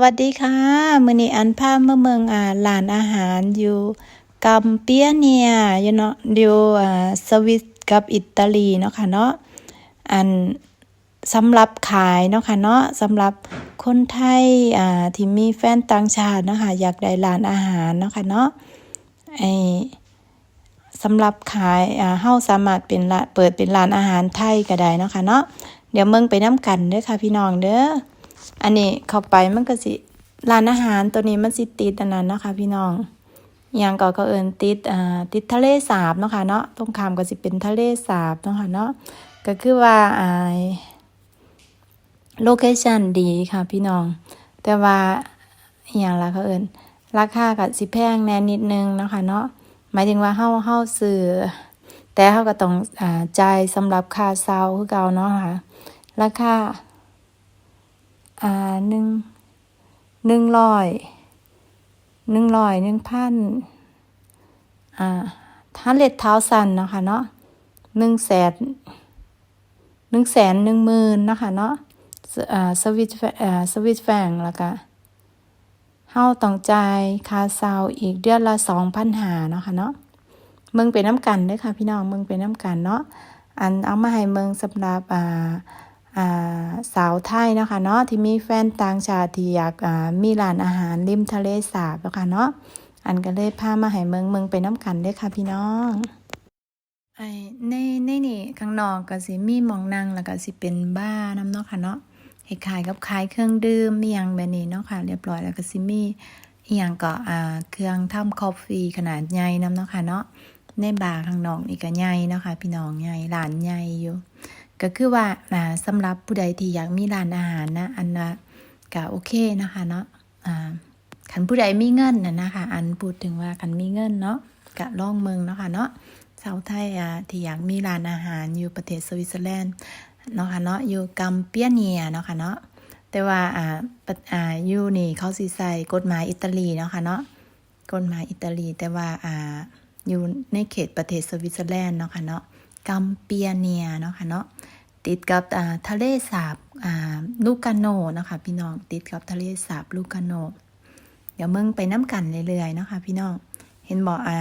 วัสดีค่ะมือนี้อันพามาเมืองอ่าร้านอาหารอยู่กัมเปียเนียอยู่เนาะอยู่อ่าสวิสกับอิตาลีเนาะค่ะเนาะอันสำหรับขายเนาะค่ะเนาะสำหรับคนไทยอ่าที่มีแฟนต่างชาติเนาะค่ะอยากได้ร้านอาหารเนาะค่ะเนาะไอสำหรับขายอ่าเฮาสามารถเป็นละเปิดเป็นร้านอาหารไทยก็ได้เนาะค่ะเนาะเดี๋ยวเมืองไปน้ำกันเด้อค่ะพี่น้องเด้อ อันนี้เข้าไปมันก็สิร้านอาหารตัวนี้มันสิติดอันนั้นเนาะค่ะพี่น้องอย่างก็ก็เอินติดอ่าติดทะเลสาบเนาะค่ะเนาะตรงข้ามก็สิเป็นทะเลสาบเนาะค่ะเนาะก็คือว่าอ่าโลเคชันดีค่ะพี่น้อง แต่ว่าอย่างละเขาเอินราคาก็สิแพงแน่นิดนึงเนาะค่ะเนาะหมายถึงว่าเฮาเฮาซื้อแต่เฮาก็ต้องอ่าจ่ายสำหรับค่าเช่าคือเก่าเนาะค่ะราคา อ่าหนึ่งหนึ่งร้อยหนึ่งร้อยหนึ่งพันอ่าถ้าเล็ดเท้าสันเนาะคะเนาะหนึ่งแสนหนึ่งแสนหนึ่งหมื่นเนาะคะเนาะสอ่าสวิตอ่าสวิตแฟงแล้วก็เฮาต้องจ่ายค่าเช่าอีกเดือนละสองพันหาเนาะค่ะเนาะเมืองเป็นน้ำกันเด้อค่ะพี่น้องเมืองเป็นน้ำกันเนาะอันเอามาให้เมืองสำหรับอ่า สาวไทยนะคะเนาะที่มีแฟนต่างชาติที่อยากมีร้านอาหารริมทะเลสาบนะคะเนาะอันก็เลยพามาให้เมืองเมืองไปน้ำกันเด้ค่ะพี่น้องไอ้ในในนี่ข้างนอกก็สิมีมองนั่งแล้วก็สิเป็นบ้าร์น้ำเนาะค่ะเนาะให้ขายกับขายเครื่องดื่มมีหยังแบบนี้เนาะค่ะเรียบร้อยแล้วก็สิมีอีหยังก็อ่าเครื่องทำคอฟฟีขนาดใหญ่น้ำเนาะค่ะเนาะในบาร์ข้างนอกนี่ก็ใหญ่เนาะค่ะพี่น้องใหญ่ร้านใหญ่อยู่ ก็คือว่าอ่าสำหรับผู้ใดที่อยากมีร้านอาหารนะ อันนะก็โอเคนะคะเนาะอ่าคันผู้ใดมีเงินนะนะคะ อันพูดถึงว่าคันมีเงินเนาะกะล่องเมืองเนาะค่ะเนาะชาวไทยอ่าที่อยากมีร้านอาหารอยู่ประเทศสวิตเซอร์แลนด์เนาะค่ะเนาะอยู่กัมเปียเนียเนาะค่ะเนาะแต่ว่าอ่าอ่าอยู่นี่เขาสิใส่กฎหมายอิตาลีเนาะค่ะเนาะกฎหมายอิตาลีแต่ว่าอ่าอยู่ในเขตประเทศสวิตเซอร์แลนด์เนาะค่ะเนาะ กัมเปียเนียเนาะค่ะเนาะติดกับทะเลสาบลูกาโนนะคะพี่น้องติดกับทะเลสาบลูกาโน เดี๋ยวเมืองไปน้ำกันเรื่อยๆนะคะพี่น้องเห็นบอกอ่า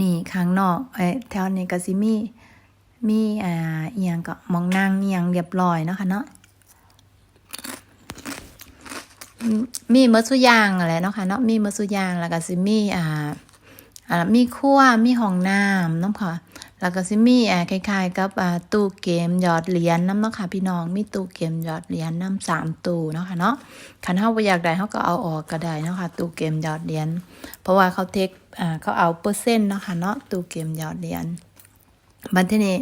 นี่ข้างนอกไอ้แถวนี้ก็สิมีมีอ่าเอียงก็มองนั่งเอียงเรียบร้อยเนาะคะเนาะมีมอสุยางอะไรเนาะค่ะเนาะมีมอสุยางแล้วก็สิมีอ่าอ่ามีครัวมีห้องน้ำเนาะค่ะ แล้วก็สิมีอ่าคล้ายๆ กับอ่าตู้เกมหยอดเหรียญน้ำเนาะค่ะพี่น้องมีตู้เกมหยอดเหรียญน้ำสามตู้เนาะค่ะเนาะคันเฮาบ่อยากได้เฮาก็เอาออกก็ได้เนาะค่ะตู้เกมหยอดเหรียญเพราะว่าเขาเทคอ่าเขาเอาเปอร์เซ็นต์เนาะค่ะเนาะตู้เกมหยอดเหรียญบัดทีนี้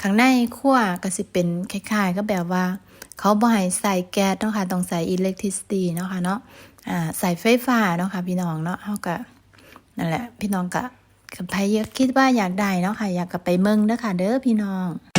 ข้างในครัวก็สิเป็นคล้ายๆ ก็แบบว่า เขาบ่ให้ใส่แก๊สเนาะค่ะต้องใส่อิเล็กทริซิตี้เนาะค่ะเนาะอ่าใส่ไฟฟ้าเนาะค่ะพี่น้องเนาะเฮาก็นั่นแหละ พี่น้องก็ กับพายเยอะคิดว่าอยากได้เนาะค่ะ อยากกลับไปเมืองเด้อค่ะ เด้อพี่น้อง